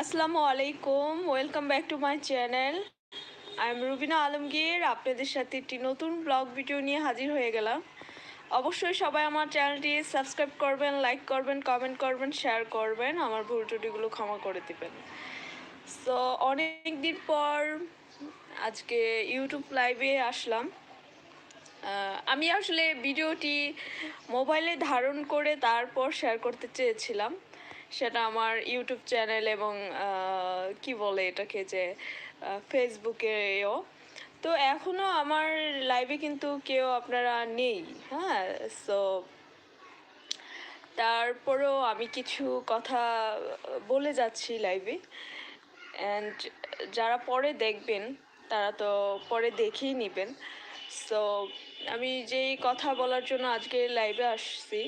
আসসালামু আলাইকুম welcome back to my channel I am Rubina Alamgir আপনাদের সাথে একটি নতুন ব্লগ ভিডিও নিয়ে হাজির হয়ে গেলাম। অবশ্যই সবাই আমার চ্যানেলটি সাবস্ক্রাইব করবেন লাইক করবেন কমেন্ট করবেন শেয়ার করবেন, আমার ভুল টুটিগুলো ক্ষমা করে দেবেন। সো অনেক দিন পর আজকে ইউটিউব লাইভে আসলাম। আমি আসলে ভিডিওটি মোবাইলে ধারণ করে তারপর শেয়ার করতে চেয়েছিলাম। সেটা আমার ইউটিউব চ্যানেল এবং কি বলে এটাকে যে ফেসবুকেও। তো এখনও আমার লাইভে কিন্তু কেউ আপনারা নেই হ্যাঁ? সো তারপরেও আমি কিছু কথা বলে যাচ্ছি লাইভে অ্যান্ড যারা পরে দেখবেন, তারা তো পরে দেখেই নেবেন। সো আমি যেই কথা বলার জন্য আজকে লাইভে আসছি,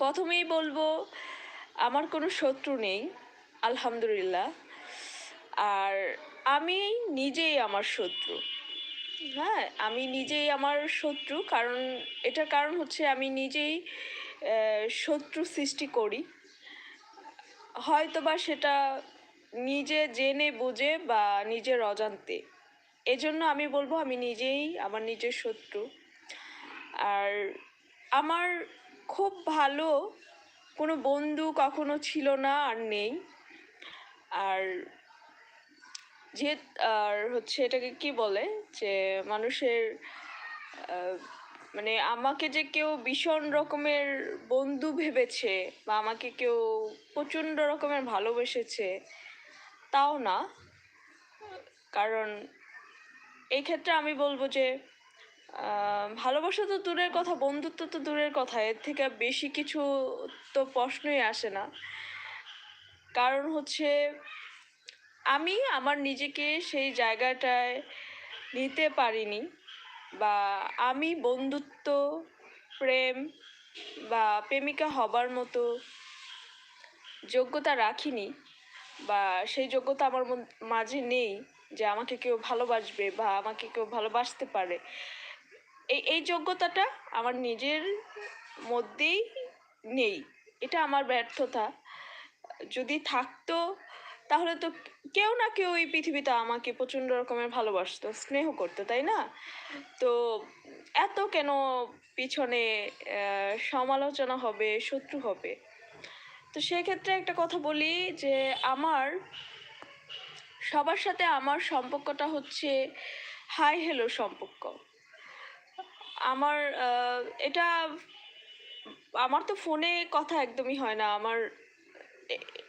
প্রথমেই বলব আমার কোনো শত্রু নেই, আলহামদুলিল্লাহ। আর আমি নিজেই আমার শত্রু। হ্যাঁ আমি নিজেই আমার শত্রু, কারণ এটার কারণ হচ্ছে আমি নিজেই শত্রু সৃষ্টি করি। হয়তোবা সেটা নিজে জেনে বুঝে বা নিজের অজান্তে। এজন্য আমি বলব আমি নিজেই আমার নিজের শত্রু। আর আমার খুব ভালো কোনো বন্ধু কখনো ছিল না আর নেই। আর যে, আর হচ্ছে এটাকে কি বলে? যে মানুষের মানে আমাকে যে কেউ ভীষণ রকমের বন্ধু ভেবেছে বা আমাকে কেউ প্রচণ্ড রকমের ভালোবেসেছে তাও না। কারণ এই ক্ষেত্রে আমি বলব যে ভালোবাসা তো দূরের কথা, বন্ধুত্ব তো দূরের কথা, এর থেকে বেশি কিছু তো প্রশ্নই আসে না। কারণ হচ্ছে, আমি আমার নিজেকে সেই জায়গাটায় নিতে পারিনি বা আমি বন্ধুত্ব, প্রেম বা প্রেমিকা হবার মতো যোগ্যতা রাখিনি বা সেই যোগ্যতা আমার মাঝে নেই যে আমাকে কেউ ভালোবাসবে বা আমাকে কেউ ভালোবাসতে পারে। এই এই যোগ্যতাটা আমার নিজের মধ্যেই নেই। এটা আমার ব্যর্থতা। যদি থাকতো, তাহলে তো কেউ না কেউ এই পৃথিবীতে আমাকে প্রচণ্ড রকমের ভালোবাসতো, স্নেহ করতো, তাই না? তো এত কেন পিছনে সমালোচনা হবে, শত্রু হবে? তো সেক্ষেত্রে একটা কথা বলি যে আমার, সবার সাথে আমার সম্পর্কটা হচ্ছে হাই হ্যালো সম্পর্ক। আমার এটা আমার তো ফোনে কথা একদমই হয় না। আমার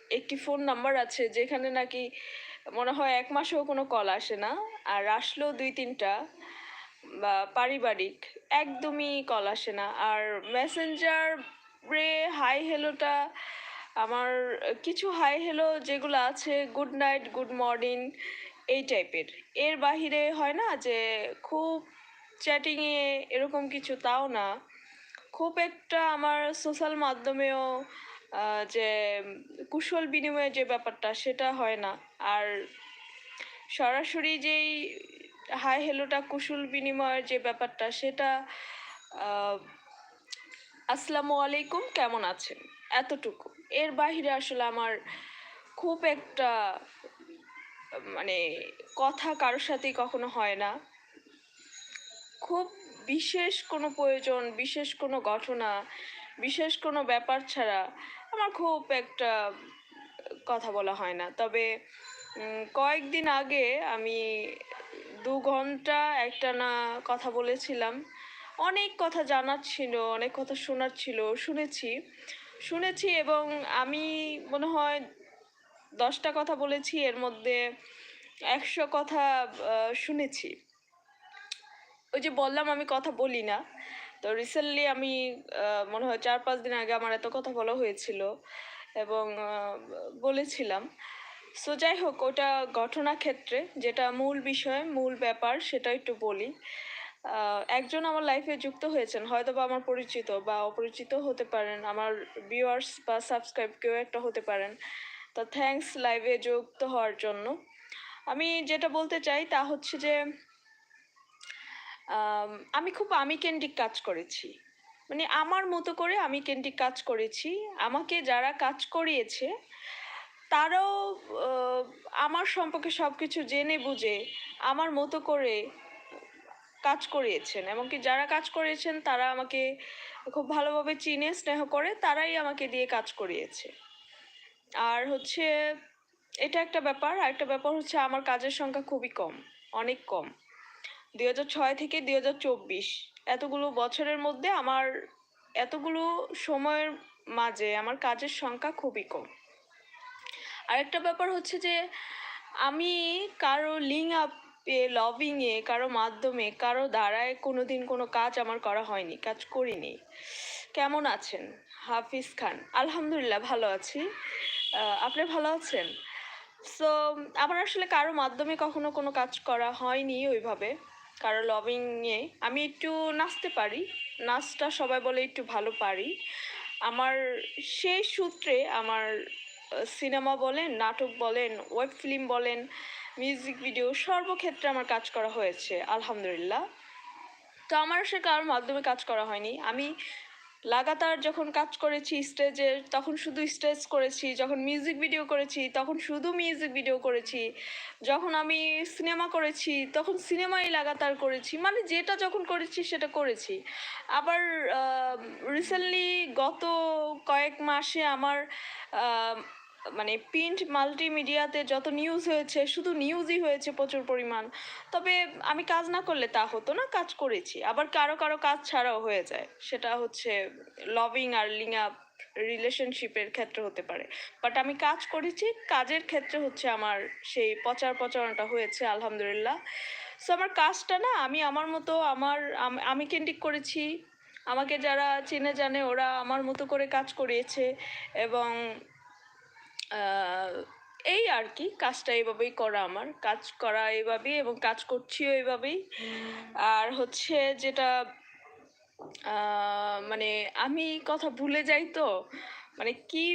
একটি ফোন নাম্বার আছে যেখানে নাকি মনে হয় এক মাসেও কোনো কল আসে না। আর আসলেও দুই তিনটা, বা পারিবারিক, একদমই কল আসে না। আর মেসেঞ্জার রে হাই হ্যালোটা আমার কিছু হাই হ্যালো যেগুলো আছে, গুড নাইট, গুড মর্নিং, এই টাইপের। এর বাহিরে হয় না যে খুব চ্যাটিংয়ে এরকম কিছু তাও না। খুব একটা আমার সোশ্যাল মাধ্যমেও যে, কুশল বিনিময়ের যে ব্যাপারটা সেটা হয় না। আর সরাসরি যেই হাই হ্যালোটা কুশল বিনিময়ের যে ব্যাপারটা সেটা আসসালামু আলাইকুম, কেমন আছেন? এতটুকু। এর বাইরে আসলে আমার খুব একটা মানে কথা কারোর সাথেই কখনো হয় না। খুব বিশেষ কোনো প্রয়োজন, বিশেষ কোনো ঘটনা, বিশেষ কোনো ব্যাপার ছাড়া আমার খুব একটা কথা বলা হয় না। তবে কয়েকদিন আগে আমি দু ঘণ্টা একটা না কথা বলেছিলাম। অনেক কথা জানার ছিল, অনেক কথা শোনার ছিল, শুনেছি। শুনেছি এবং আমি মনে হয় দশটা কথা বলেছি, এর মধ্যে একশো কথা শুনেছি। ওই যে বললাম আমি কথা বলি না। তো রিসেন্টলি আমি মনে হয় চার পাঁচ দিন আগে আমার এত কথা বলা হয়েছিল এবং বলেছিলাম। সো যাই হোক, ওটা ঘটনা ক্ষেত্রে যেটা মূল বিষয়, মূল ব্যাপার সেটা একটু বলি। একজন আমার লাইফে যুক্ত হয়েছেন হয়তো বা আমার পরিচিত বা অপরিচিত হতে পারেন, আমার ভিউয়ার্স বা সাবস্ক্রাইব কেউ একটা হতে পারেন। তো থ্যাঙ্কস লাইভে যুক্ত হওয়ার জন্য। আমি যেটা বলতে চাই তা হচ্ছে যে আম, খুব আমি কেন্দ্রিক কাজ করেছি। মানে আমার মতো করে আমি কেন্দ্রিক কাজ করেছি। আমাকে যারা কাজ করিয়েছে তারাও আমার সম্পর্কে সব কিছু জেনে বুঝে আমার মতো করে কাজ করিয়েছেন। এমনকি যারা কাজ করিয়েছেন তারা আমাকে খুব ভালোভাবে চিনে স্নেহ করে তারাই আমাকে দিয়ে কাজ করিয়েছে। আর হচ্ছে এটা একটা ব্যাপার। আর একটা ব্যাপার হচ্ছে আমার কাজের সংখ্যা খুবই কম অনেক কম। দুই হাজার ছয় থেকে দুই হাজার চব্বিশ। এতগুলো বছরের মধ্যে আমার এতগুলো সময়ের মাঝে আমার কাজের সংখ্যা খুবই কম। আরেকটা ব্যাপার হচ্ছে যে আমি কারও লিঙ্ক আপে লবিংয়ে কারও মাধ্যমে, কারও দ্বারায় কোনো দিন কোনো কাজ আমার করা হয়নি, কাজ করিনি। কেমন আছেন? হাফিজ খান, আলহামদুলিল্লাহ ভালো আছি। আপনি ভালো আছেন? সো আমার আসলে কারও মাধ্যমে কখনো কোনো কাজ করা হয়নি ওইভাবে। কারও লবিংয়ে আমি একটু নাচতে পারি। নাচটা সবাই বলে একটু ভালো পারি। আমার সেই সূত্রে আমার সিনেমা বলেন, নাটক বলেন ওয়েব ফিল্ম বলেন মিউজিক ভিডিও সর্বক্ষেত্রে আমার কাজ করা হয়েছে, আলহামদুলিল্লাহ। তো আমার সে কারোর মাধ্যমে কাজ করা হয়নি। আমি লাগাতার যখন কাজ করেছি স্টেজে তখন শুধু স্টেজ করেছি, যখন মিউজিক ভিডিও করেছি, তখন শুধু মিউজিক ভিডিও করেছি। যখন আমি সিনেমা করেছি, তখন সিনেমাই লাগাতার করেছি। মানে যেটা যখন করেছি, সেটা করেছি। আবার রিসেন্টলি গত কয়েক মাসে আমার মানে প্রিন্ট মাল্টিমিডিয়াতে যত নিউজ হয়েছে, শুধু নিউজই হয়েছে প্রচুর পরিমাণ। তবে আমি কাজ না করলে তা হতো না, কাজ করেছি। আবার কারও কারও কাজ ছাড়াও হয়ে যায়। সেটা হচ্ছে লভিং আর লিং আপ রিলেশনশিপের ক্ষেত্রে হতে পারে। বাট আমি কাজ করেছি, কাজের ক্ষেত্রে হচ্ছে আমার সেই প্রচার প্রচারণাটা হয়েছে, আলহামদুলিল্লাহ। সো আমার কাজটা না, আমি আমার মতো আমার আমি কেন্দ্রিক করেছি। আমাকে যারা চেনে জানে, ওরা আমার মতো করে কাজ করিয়েছে। এবং এই আর কি, কাজটা এইভাবেই করা আমার। কাজ করা এইভাবেই এবং কাজ করছিও এইভাবেই আর হচ্ছে যেটা মানে আমি কথা ভুলে যাই তো মানে কি,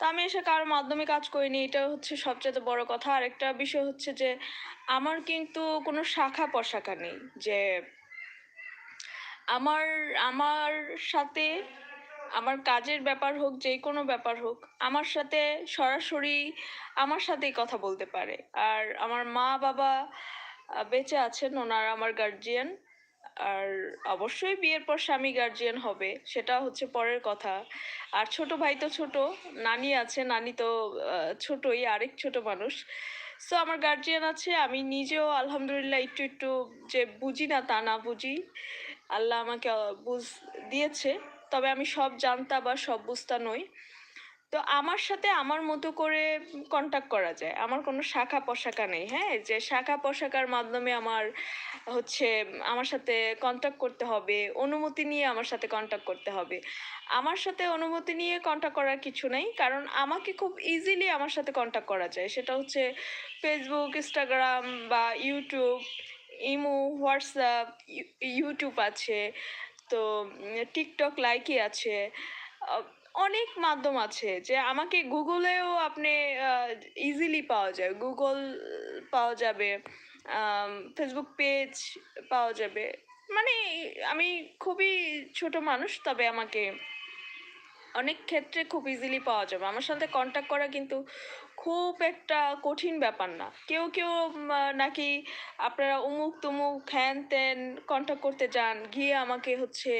তা আমি এসে কারোর মাধ্যমে কাজ করিনি এটা হচ্ছে সবচেয়ে বড় কথা। আর একটা বিষয় হচ্ছে যে, আমার কিন্তু কোনো শাখা প্রশাখা নেই। যে আমার আমার সাথে, আমার কাজের ব্যাপার হোক, যে কোনো ব্যাপার হোক, আমার সাথে সরাসরি আমার সাথেই কথা বলতে পারে। আর আমার মা বাবা বেঁচে আছেন, ওনারা আমার গার্জিয়ান আর অবশ্যই বিয়ের পর স্বামী গার্জিয়ান হবে, সেটা হচ্ছে পরের কথা। আর ছোট ভাই তো ছোট, নানি আছে, নানি তো ছোটই, আরেক ছোট মানুষ। সো আমার গার্জিয়ান আছে, আমি নিজেও আলহামদুলিল্লাহ একটু একটু যে বুঝি না তা না বুঝি। আল্লাহ আমাকে বুঝ, দিয়েছে। তবে আমি সব জানতা বা সব বুঝতা নই। তো আমার সাথে আমার মতো করে কন্টাক্ট করা যায়। আমার কোনো শাখা পোশাকা নেই হ্যাঁ? যে শাখা পোশাকার মাধ্যমে আমার হচ্ছে আমার সাথে কন্টাক্ট করতে হবে, অনুমতি নিয়ে আমার সাথে কন্টাক্ট করতে হবে। আমার সাথে অনুমতি নিয়ে কন্টাক্ট করার কিছু নেই, কারণ আমাকে খুব ইজিলি আমার সাথে কন্টাক্ট করা যায়। সেটা হচ্ছে ফেসবুক ইনস্টাগ্রাম বা ইউটিউব ইমো, হোয়াটসঅ্যাপ ইউটিউব আছে, তো, টিকটক লাইকি আছে। অনেক মাধ্যম আছে যে আমাকে গুগলেও আপনি ইজিলি পাওয়া যায়। গুগল পাওয়া যাবে ফেসবুক পেজ পাওয়া যাবে। মানে আমি খুবই ছোট মানুষ, তবে আমাকে অনেক ক্ষেত্রে খুব ইজিলি পাওয়া যাবে। আমার সাথে কন্ট্যাক্ট করা কিন্তু খুব একটা কঠিন ব্যাপার না। কেউ কেউ নাকি আপনারা উমুক তুমুক হ্যান ত্যান কন্ট্যাক্ট করতে যান, গিয়ে আমাকে হচ্ছে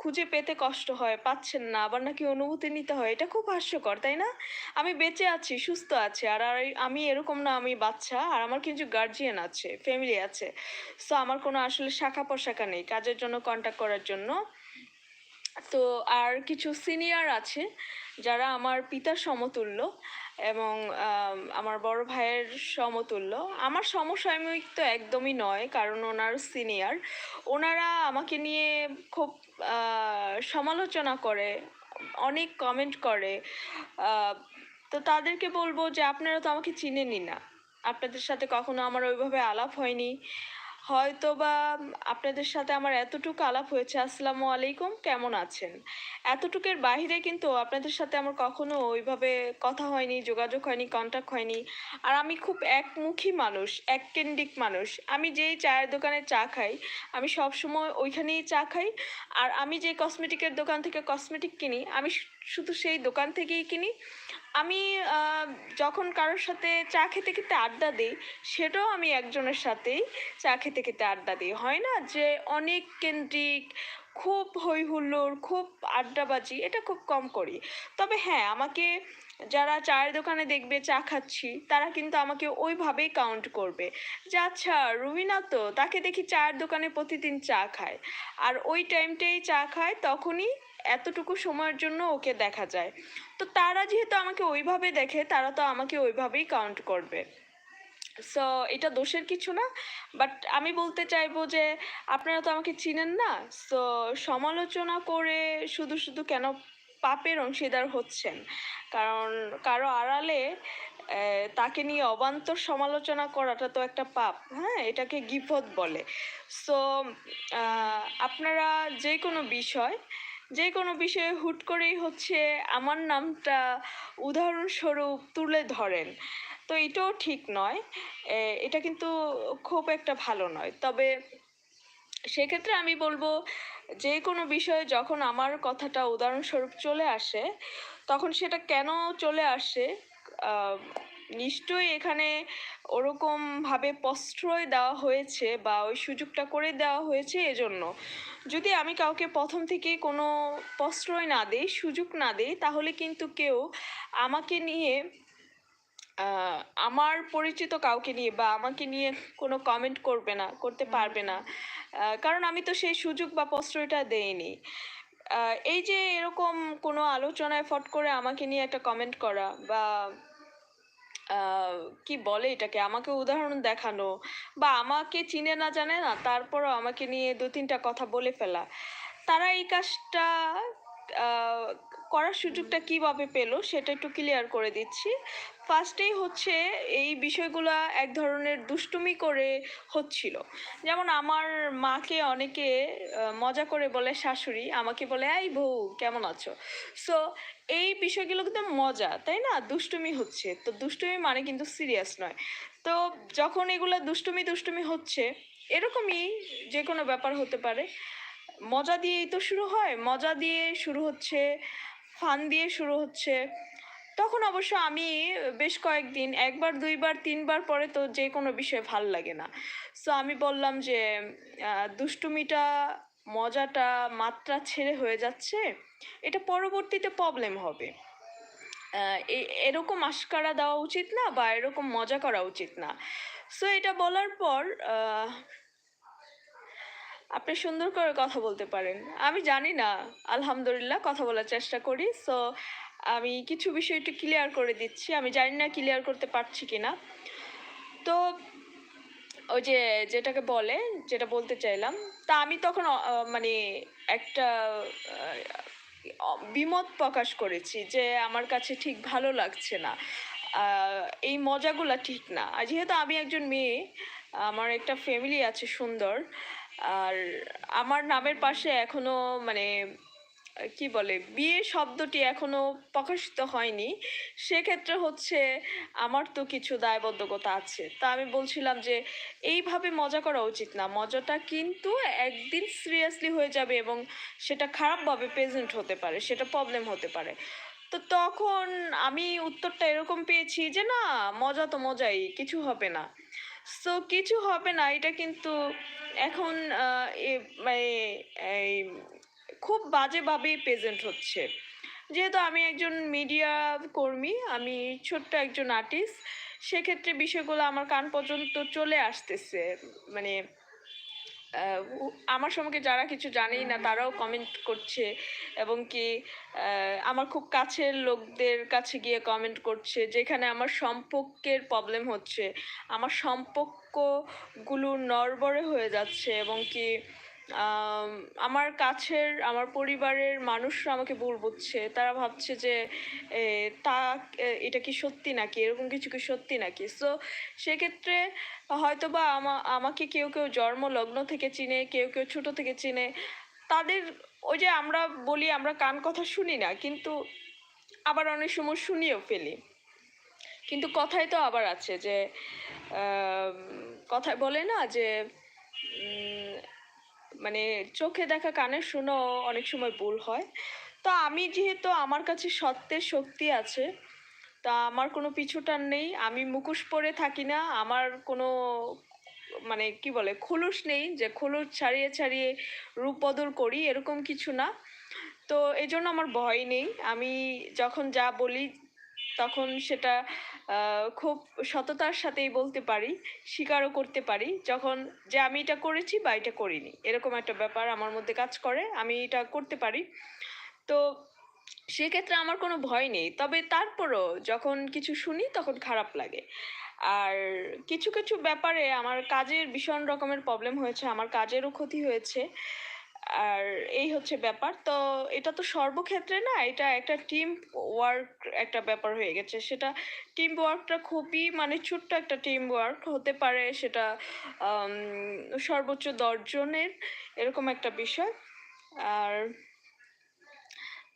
খুঁজে পেতে কষ্ট হয়, পাচ্ছেন না, আবার নাকি অনুভূতি নিতে হয়, এটা খুব হাস্যকর, তাই না? আমি বেঁচে আছি, সুস্থ আছি, আর আমি এরকম না আমি বাচ্চা, আর আমার কিছু গার্জিয়ান আছে ফ্যামিলি আছে। সো আমার কোনো আসলে শাখা পোশাখা নেই, কাজের জন্য কন্ট্যাক্ট করার জন্য। তো আর কিছু সিনিয়র আছে যারা আমার পিতার সমতুল্য এবং আমার বড় ভাইয়ের সমতুল্য। আমার সমসাময়িক তো একদমই নয়, কারণ ওনার সিনিয়র ওনারা আমাকে নিয়ে খুব সমালোচনা করে, অনেক কমেন্ট করে। তো তাদেরকে বলব যে আপনারা তো আমাকে চিনেনই না। আপনাদের সাথে কখনো আমার ওইভাবে আলাপ হয়নি। হয়তো বা আপনাদের সাথে আমার এতটুকু আলাপ হয়েছে, আসসালামু আলাইকুম, কেমন আছেন? এতটুকুর বাইরে কিন্তু আপনাদের সাথে আমার কখনো ওইভাবে কথা হয়নি, যোগাযোগ হয়নি কন্ট্যাক্ট হয়নি। আর আমি খুব একমুখী মানুষ, এককেন্দ্রিক মানুষ। আমি যেই চায়ের দোকানে চা খাই, আমি সব সময় ওইখানেই চা খাই। আর আমি যে কসমেটিকের দোকান থেকে কসমেটিক কিনি, আমি শুধু সেই দোকান থেকেই কিনি। আমি যখন কারোর সাথে চা খেতে খেতে আড্ডা দিই, সেটাও আমি একজনের সাথেই চা খেতে খেতে আড্ডা দিই। হয় না যে অনেক কেন্দ্রিক, খুব হই হুল্লোড় খুব আড্ডাবাজি, এটা খুব কম করি। তবে হ্যাঁ আমাকে যারা চায়ের দোকানে দেখবে, চা খাচ্ছি, তারা কিন্তু আমাকে ওইভাবেই কাউন্ট করবে। যে আচ্ছা রুবিনা তো, তাকে দেখি চায়ের দোকানে প্রতিদিন চা খায়। আর ওই টাইমটাই চা খায়, তখনই এতটুকু সময়ের জন্য ওকে দেখা যায়। তো তারা যেহেতু আমাকে ওইভাবে দেখে, তারা তো আমাকে ওইভাবেই কাউন্ট করবে। সো এটা দোষের কিছু না বাট আমি বলতে চাইব যে আপনারা তো আমাকে চিনেন না সো সমালোচনা করে শুধু শুধু কেন পাপের অংশীদার হচ্ছেন? কারণ কারও আড়ালে তাকে নিয়ে অবান্তর সমালোচনা করাটা তো একটা পাপ হ্যাঁ? এটাকে গিফত বলে। সো আপনারা যে কোনো বিষয় যে কোনো বিষয়ে হুট করেই হচ্ছে আমার নামটা উদাহরণস্বরূপ তুলে ধরেন। তো এটাও ঠিক নয়। এটা কিন্তু খুব একটা ভালো নয়। তবে সেক্ষেত্রে আমি বলব যে কোনো বিষয়ে যখন আমার কথাটা উদাহরণস্বরূপ চলে আসে, তখন সেটা কেন চলে আসে? নিশ্চয়ই এখানে ওরকমভাবে প্রশ্রয় দেওয়া হয়েছে বা ওই সুযোগটা করে দেওয়া হয়েছে এজন্য। যদি আমি কাউকে প্রথম থেকেই কোনো প্রশ্রয় না দিই সুযোগ না দিই তাহলে কিন্তু কেউ আমাকে নিয়ে আমার পরিচিত কাউকে নিয়ে বা আমাকে নিয়ে কোনো কমেন্ট করবে না করতে পারবে না। কারণ আমি তো সেই সুযোগ বা প্রশ্রয়টা দেইনি। এই যে এরকম কোনো আলোচনায় ফট করে আমাকে নিয়ে একটা কমেন্ট করা বা কি বলে এটাকে? আমাকে উদাহরণ দেখানো। বা আমাকে চিনে না জানে না, তারপরও আমাকে নিয়ে দু তিনটা কথা বলে ফেলা। তারা এই কাজটা করার সুযোগটা কীভাবে পেল সেটা একটু ক্লিয়ার করে দিচ্ছি। ফার্স্টেই হচ্ছে এই বিষয়গুলো এক ধরনের দুষ্টুমি করে হচ্ছিল। যেমন আমার মাকে অনেকে মজা করে বলে শাশুড়ি, আমাকে বলে, এই বউ, কেমন আছো? সো এই বিষয়গুলো কিন্তু মজা, তাই না? দুষ্টুমি হচ্ছে। তো দুষ্টুমি মানে কিন্তু সিরিয়াস নয়। তো যখন এগুলো দুষ্টুমি দুষ্টুমি হচ্ছে, এরকমই যে কোনো ব্যাপার হতে পারে। মজা দিয়েই তো শুরু হয়, মজা দিয়ে শুরু হচ্ছে ফান দিয়ে শুরু হচ্ছে। তখন অবশ্য আমি বেশ কয়েকদিন, একবার, দুইবার, তিনবার পরে তো যে কোনো বিষয়ে ভালো লাগে না। সো আমি বললাম যে দুষ্টুমিটা মজাটা মাত্রা ছেড়ে হয়ে যাচ্ছে, এটা পরবর্তীতে প্রবলেম হবে। এরকম আশকারা দেওয়া উচিত না বা এরকম মজা করা উচিত না। সো এটা বলার পর আপনি সুন্দর করে কথা বলতে পারেন। আমি জানি না, আলহামদুলিল্লাহ কথা বলার চেষ্টা করি। সো আমি কিছু বিষয় একটু ক্লিয়ার করে দিচ্ছি। আমি জানি না ক্লিয়ার করতে পারছি কি না তো ওই যে যেটাকে বলে, যেটা বলতে চাইলাম, তা আমি তখন মানে একটা বিমত প্রকাশ করেছি যে আমার কাছে ঠিক ভালো লাগছে না। এই মজাগুলা ঠিক না। আর যেহেতু আমি একজন মেয়ে, আমার একটা ফ্যামিলি আছে সুন্দর, আর আমার নামের পাশে এখনও মানে কি বলে বিয়ে শব্দটি এখনও প্রকাশিত হয়নি। সেক্ষেত্রে হচ্ছে আমার তো কিছু দায়বদ্ধকতা আছে। তা আমি বলছিলাম যে, এইভাবে মজা করা উচিত না। মজাটা কিন্তু একদিন সিরিয়াসলি হয়ে যাবে এবং সেটা খারাপভাবে প্রেজেন্ট হতে পারে, সেটা প্রবলেম হতে পারে। তো তখন আমি উত্তরটা এরকম পেয়েছি যে, না, মজা তো মজাই, কিছু হবে না। সো কিছু হবে না, এটা কিন্তু এখন মানে এই খুব বাজেভাবেই প্রেজেন্ট হচ্ছে। যেহেতু আমি একজন মিডিয়া কর্মী, আমি ছোট্ট একজন আর্টিস্ট সেক্ষেত্রে বিষয়গুলো আমার কান পর্যন্ত চলে আসতেছে। মানে আমার সম্পর্কে যারা কিছু জানেই না, তারাও কমেন্ট করছে এবং কি আমার খুব কাছের লোকদের কাছে গিয়ে কমেন্ট করছে, যেখানে আমার সম্পর্কের প্রবলেম হচ্ছে। আমার সম্পর্কগুলো নড়বড়ে হয়ে যাচ্ছে এবং কি আমার কাছের, আমার পরিবারের মানুষরা আমাকে ভুল বুঝছে। তারা ভাবছে যে তা এটা কি সত্যি নাকি? এরকম কিছু কি সত্যি নাকি? সো সেক্ষেত্রে হয়তো বা আমা, আমাকে কেউ কেউ জন্ম লগ্ন থেকে চিনে, কেউ কেউ ছোট থেকে চিনে। তাদের ওই যে আমরা বলি, আমরা কান কথা শুনি না, কিন্তু আবার অনেক সময় শুনিও ফেলি। কিন্তু কথায় তো আবার আছে যে কথায় বলে না যে মানে চোখে দেখা কানে শুনো অনেক সময় ভুল হয়। তো আমি যেহেতু আমার কাছে সত্যের শক্তি আছে, তা আমার কোনো পিছুটান নেই, আমি মুখোশ পরে থাকি না, আমার কোনো মানে কি বলে, খুলুস নেই যে খুলুস ছাড়িয়ে ছাড়িয়ে রূপ বদল করি, এরকম কিছু না। তো এই জন্য আমার ভয় নেই। আমি যখন যা বলি তখন সেটা খুব সততার সাথেই বলতে পারি, স্বীকারও করতে পারি, যখন যে আমি এটা করেছি বা এটা করিনি। এরকম একটা ব্যাপার আমার মধ্যে কাজ করে, আমি এটা করতে পারি। তো সেক্ষেত্রে আমার কোনো ভয় নেই। তবে তারপরও যখন কিছু শুনি তখন খারাপ লাগে। আর কিছু কিছু ব্যাপারে আমার কাজের ভীষণ রকমের প্রবলেম হয়েছে, আমার কাজেরও ক্ষতি হয়েছে। আর এই হচ্ছে ব্যাপার। তো এটা তো সর্বক্ষেত্রে না এটা একটা টিম ওয়ার্ক একটা ব্যাপার হয়ে গেছে। সেটা টিম ওয়ার্কটা খুবই মানে ছোট্ট একটা টিম ওয়ার্ক হতে পারে সেটা সর্বোচ্চ দশজনের এরকম একটা বিষয়। আর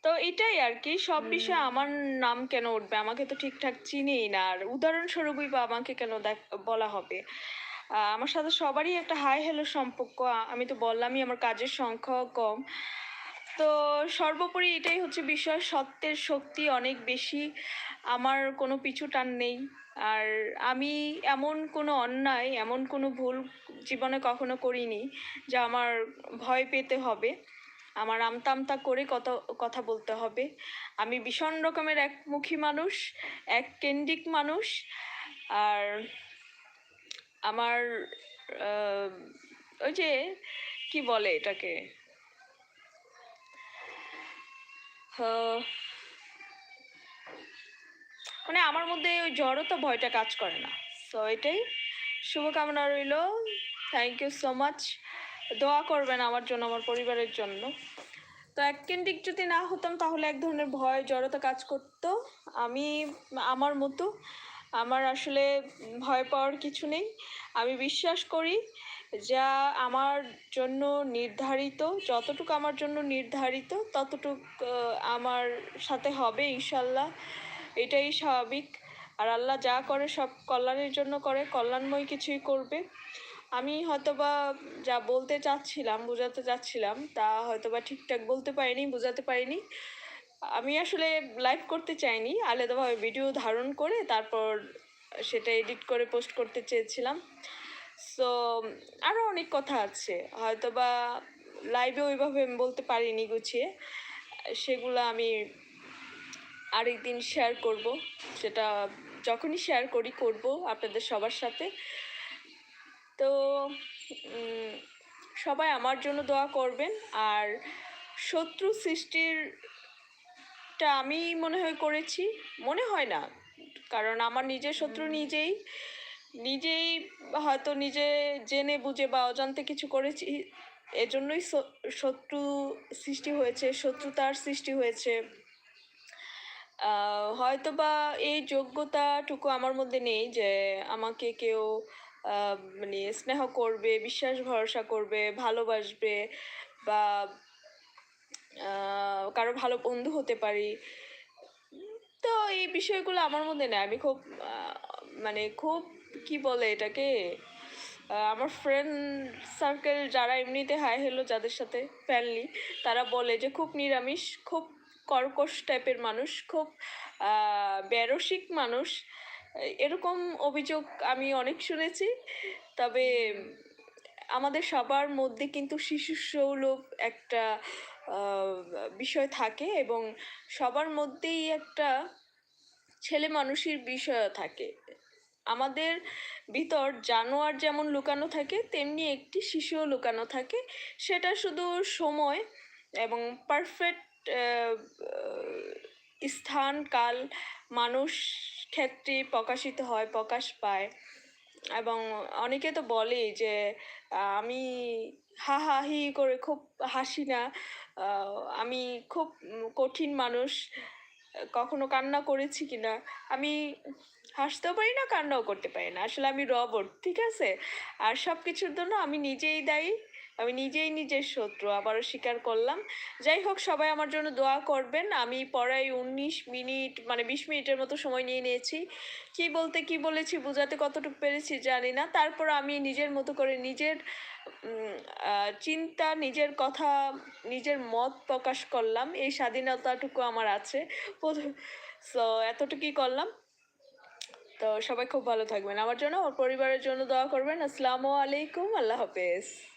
তো এটাই আর কি সব বিষয়ে আমার নাম কেন উঠবে? আমাকে তো ঠিকঠাক চিনেই না। আর উদাহরণস্বরূপই বা আমাকে কেন দেখ বলা হবে? আমার সাথে সবারই একটা হাই হ্যালো সম্পর্ক, আমি তো বললামই আমার কাজের সংখ্যাও কম। তো সর্বোপরি এটাই হচ্ছে বিষয়, সত্যের শক্তি অনেক বেশি, আমার কোনো পিছু টান নেই। আর আমি এমন কোনো অন্যায়, এমন কোনো ভুল জীবনে কখনো করিনি যা আমার ভয় পেতে হবে। আমার আমতা আমতা করে কত, কথা বলতে হবে। আমি ভীষণ রকমের একমুখী মানুষ, এক কেন্দ্রিক মানুষ। আর আমার ওই যে, কি বলে এটাকে? মানে আমার মধ্যে ওই জড়তা ভয়টা কাজ করে না। সো এটাই। শুভকামনা রইল। থ্যাংক ইউ সো মাচ দোয়া করবেন আমার জন্য, আমার পরিবারের জন্য। তো এক কেন্দ্রিক যদি না হতাম, তাহলে এক ধরনের ভয়, জড়তা কাজ করতো। আমি, আমার মতো আমার আসলে ভয় পাওয়ার কিছু নেই। আমি বিশ্বাস করি যা আমার জন্য নির্ধারিত, যতটুকু আমার জন্য নির্ধারিত, ততটুক আমার সাথে হবে ইনশাল্লাহ। এটাই স্বাভাবিক। আর আল্লাহ যা করে সব কল্যাণের জন্য করে, কল্যাণময় কিছুই করবে। আমি হয়তোবা যা বলতে চাচ্ছিলাম, বোঝাতে চাচ্ছিলাম, তা হয়তোবা ঠিকঠাক বলতে পারিনি, বোঝাতে পারিনি। আমি আসলে লাইভ করতে চাইনি, আলাদাভাবে ভিডিও ধারণ করে তারপর সেটা এডিট করে পোস্ট করতে চেয়েছিলাম। সো আরও অনেক কথা আছে, হয়তোবা লাইভে ওইভাবে আমি বলতে পারিনি গুছিয়ে, সেগুলো আমি আরেকদিন শেয়ার করব, সেটা যখনই শেয়ার করি করব আপনাদের সবার সাথে। তো সবাই আমার জন্য দোয়া করবেন, আর শত্রু সৃষ্টিরটা আমি মনে হয় করেছি। মনে হয় না। কারণ আমার নিজের শত্রু নিজেই নিজেই হয়তো নিজে জেনে বুঝে বা অজান্তে কিছু করেছি। এজন্যই শত্রু সৃষ্টি হয়েছে শত্রুতার সৃষ্টি হয়েছে। হয়তো বা এই যোগ্যতাটুকু আমার মধ্যে নেই যে আমাকে কেউ মানে স্নেহ করবে বিশ্বাস ভরসা করবে ভালোবাসবে বা কারও ভালো বন্ধু হতে পারি। তো এই বিষয়গুলো আমার মধ্যে নেই। আমি খুব মানে খুব কি বলে এটাকে আমার ফ্রেন্ড সার্কেল যারা এমনিতে হাই হ্যালো যাদের সাথে ফ্রেন্ডলি তারা বলে যে খুব নিরামিষ খুব কর্কশ টাইপের মানুষ খুব আহ, বেরসিক মানুষ। এরকম অভিযোগ আমি অনেক শুনেছি। তবে আমাদের সবার মধ্যে কিন্তু শিশু সৌলভ একটা বিষয় থাকে এবং সবার মধ্যেই একটা ছেলে মানুষের বিষয় থাকে। আমাদের ভিতর জানোয়ার যেমন লুকানো থাকে, তেমনি একটি শিশুও লুকানো থাকে। সেটা শুধু সময় এবং পারফেক্ট স্থান, কাল মানুষ ক্ষেত্রে প্রকাশিত হয়, প্রকাশ পায়। এবং অনেকে তো বলেই যে, আমি হা হা হি করে খুব হাসি না। আমি খুব কঠিন মানুষ। কখনো কান্না করেছি কিনা আমি হাসতেও পারি না, কান্নাও করতে পারি না। আসলে আমি রবট ঠিক আছে? আর সব কিছুর জন্য আমি নিজেই দায়ী। আমি নিজেই নিজের শত্রু, আবারও স্বীকার করলাম। যাই হোক, সবাই আমার জন্য দোয়া করবেন। আমি পড়াই উনিশ মিনিট মানে বিশ মিনিটের মতো সময় নিয়ে নিয়েছি। কি বলতে কি বলেছি, বোঝাতে কতটুকু পেরেছি জানি না। তারপর আমি নিজের মতো করে নিজের চিন্তা, নিজের কথা, নিজের মত প্রকাশ করলাম। এই স্বাধীনতাটুকু আমার আছে। সো এতটুকুই করলাম। তো সবাই খুব ভালো থাকবেন। আমার জন্য, আমার পরিবারের জন্য দোয়া করবেন। আসসালামু আলাইকুম। আল্লাহ হাফেজ।